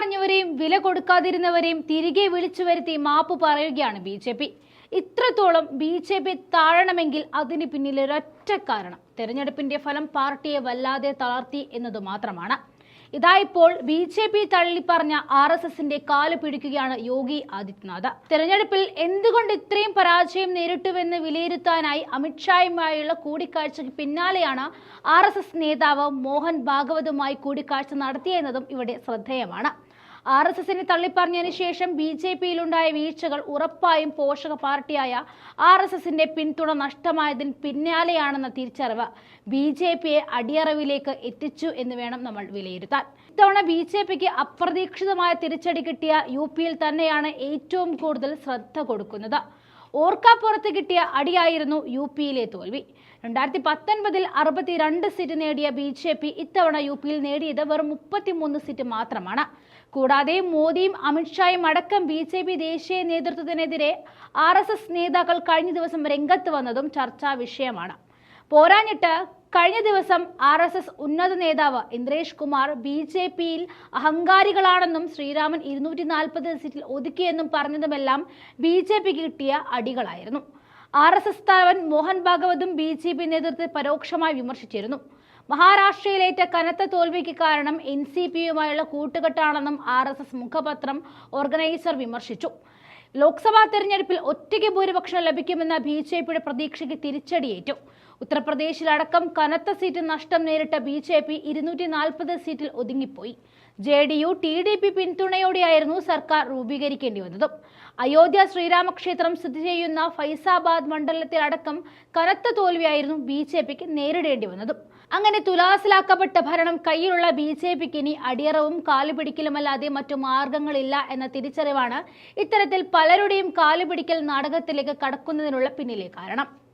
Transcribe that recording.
തള്ളിപ്പറഞ്ഞവരെയും വില കൊടുക്കാതിരുന്നവരെയും തിരികെ വിളിച്ചു വരുത്തി മാപ്പ് പറയുകയാണ് ബി ജെ പി. ഇത്രത്തോളം ബി ജെ പി താഴണമെങ്കിൽ അതിന് പിന്നിൽ ഒരൊറ്റ കാരണം. തെരഞ്ഞെടുപ്പിന്റെ ഫലം പാർട്ടിയെ വല്ലാതെ തളർത്തി എന്നത് മാത്രമാണ്. ഇതായിപ്പോൾ ബി ജെ പി തള്ളിപ്പറഞ്ഞ ആർ എസ് എസിന്റെ കാൽ പിടിക്കുകയാണ് യോഗി ആദിത്യനാഥ്. തെരഞ്ഞെടുപ്പിൽ എന്തുകൊണ്ട് ഇത്രയും പരാജയം നേരിട്ടുവെന്ന് വിലയിരുത്താനായി അമിത്ഷായുമായുള്ള കൂടിക്കാഴ്ചയ്ക്ക് പിന്നാലെയാണ് ആർ നേതാവ് മോഹൻ ഭാഗവതുമായി കൂടിക്കാഴ്ച നടത്തിയെന്നതും ഇവിടെ ശ്രദ്ധേയമാണ്. ആർ എസ് എസിനെ തള്ളിപ്പറഞ്ഞതിന് ശേഷം ബി ജെ പിയിലുണ്ടായ വീഴ്ചകൾ ഉറപ്പായും പോഷക പാർട്ടിയായ ആർ എസ് എസിന്റെ പിന്തുണ നഷ്ടമായതിന് പിന്നാലെയാണെന്ന തിരിച്ചറിവ് ബി ജെ പിയെ അടിയറവിലേക്ക് എത്തിച്ചു എന്ന് വേണം നമ്മൾ വിലയിരുത്താൻ. ഇത്തവണ ബി ജെ പിക്ക് അപ്രതീക്ഷിതമായ തിരിച്ചടി കിട്ടിയ യു പിയിൽ തന്നെയാണ് ഏറ്റവും കൂടുതൽ ശ്രദ്ധ കൊടുക്കുന്നത്. ഓർക്കാപ്പുറത്ത് കിട്ടിയ അടിയായിരുന്നു യു പിയിലെ തോൽവി. രണ്ടായിരത്തി പത്തൊൻപതിൽ അറുപത്തിരണ്ട് സീറ്റ് നേടിയ ബി ജെ പി ഇത്തവണ യു പിയിൽ നേടിയത് വെറും മുപ്പത്തിമൂന്ന് സീറ്റ് മാത്രമാണ്. കൂടാതെ മോദിയും അമിത്ഷായും അടക്കം ബി ജെ പി ദേശീയ നേതൃത്വത്തിനെതിരെ ആർ എസ് എസ് നേതാക്കൾ കഴിഞ്ഞ ദിവസം രംഗത്ത് വന്നതും ചർച്ചാ വിഷയമാണ്. പോരാഞ്ഞിട്ട് കഴിഞ്ഞ ദിവസം ആർ എസ് എസ് ഉന്നത നേതാവ് ഇന്ദ്രേഷ് കുമാർ ബി ജെ പിയിൽ അഹങ്കാരികളാണെന്നും ശ്രീരാമൻ ഇരുന്നൂറ്റി നാൽപ്പത് സീറ്റിൽ ഒതുക്കിയെന്നും പറഞ്ഞതുമെല്ലാം ബി ജെ പിക്ക് കിട്ടിയ അടികളായിരുന്നു. ആർ എസ് എസ് തലവൻ മോഹൻ ഭാഗവതും ബി ജെ പി നേതൃത്വത്തെ പരോക്ഷമായി വിമർശിച്ചിരുന്നു. മഹാരാഷ്ട്രയിലേറ്റ കനത്ത തോൽവിക്ക് കാരണം എൻ സി പിയുമായുള്ള കൂട്ടുകെട്ടാണെന്നും ആർ എസ് എസ് മുഖപത്രം ഓർഗനൈസർ വിമർശിച്ചു. ലോക്സഭാ തെരഞ്ഞെടുപ്പിൽ ഒറ്റയ്ക്ക് ഭൂരിപക്ഷം ലഭിക്കുമെന്ന ബി ജെ പിയുടെ പ്രതീക്ഷയ്ക്ക് തിരിച്ചടിയേറ്റു. ഉത്തർപ്രദേശിലടക്കം കനത്ത സീറ്റ് നഷ്ടം നേരിട്ട ബി ജെ പി ഇരുന്നൂറ്റി നാൽപ്പത് സീറ്റിൽ ഒതുങ്ങിപ്പോയി. J D U T D P പിന്തുണയോടെയായിരുന്നു സർക്കാർ രൂപീകരിക്കേണ്ടി വന്നതും. അയോധ്യ ശ്രീരാമക്ഷേത്രം സ്ഥിതി ചെയ്യുന്ന ഫൈസാബാദ് മണ്ഡലത്തിലടക്കം കനത്ത തോൽവിയായിരുന്നു ബി ജെ പിക്ക് നേരിടേണ്ടി വന്നതും. അങ്ങനെ തുലാസിലാക്കപ്പെട്ട ഭരണം കയ്യിലുള്ള ബി ജെ പിക്ക് ഇനി അടിയറവും കാലുപിടിക്കലുമല്ലാതെ മറ്റു മാർഗങ്ങളില്ല എന്ന തിരിച്ചറിവാണ് ഇത്തരത്തിൽ പലരുടെയും കാലുപിടിക്കൽ നാടകത്തിലേക്ക് കടക്കുന്നതിനുള്ള പിന്നിലെ കാരണം.